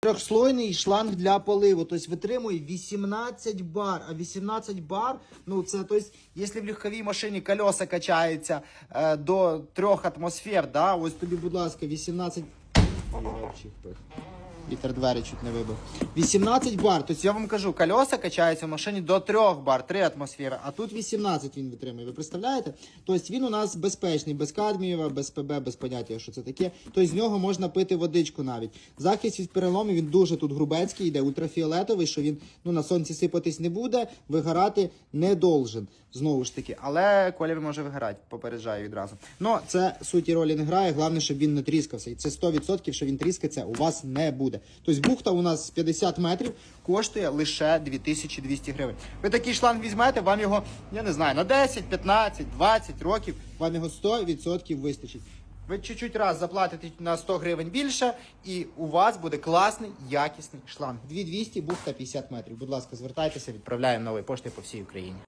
Трьохслойний шланг для поливу, тобто витримує 18 бар. А 18 бар, ну це тобто, якщо в легковій машині колеса качаються е, до 3 атмосфер, да, ось тобі, будь ласка, 18. Вітер двері чуть не вибив. 18 бар. Тобто я вам кажу, колеса качаються в машині до 3 бар, 3 атмосфери, а тут 18 він витримує. Ви представляєте? Тобто він у нас безпечний, без кадмієва, без ПБ, без поняття, що це таке. Тобто з нього можна пити водичку навіть. Захист від переломів він дуже тут грубецький, йде ультрафіолетовий, що він ну, на сонці сипатись не буде, вигорати не должен. Знову ж таки, але колір може вигорати, попереджаю відразу. Ну, це суті ролі не грає. Головне, щоб він не тріскався. І це 100%, що він тріскається, у вас не буде. Тобто бухта у нас 50 метрів коштує лише 2200 гривень. Ви такий шланг візьмете, вам його, я не знаю, на 10, 15, 20 років, вам його 100% вистачить. Ви чуть-чуть раз заплатите на 100 гривень більше, і у вас буде класний, якісний шланг. 2200, бухта 50 метрів. Будь ласка, звертайтеся, відправляємо нової пошти по всій Україні.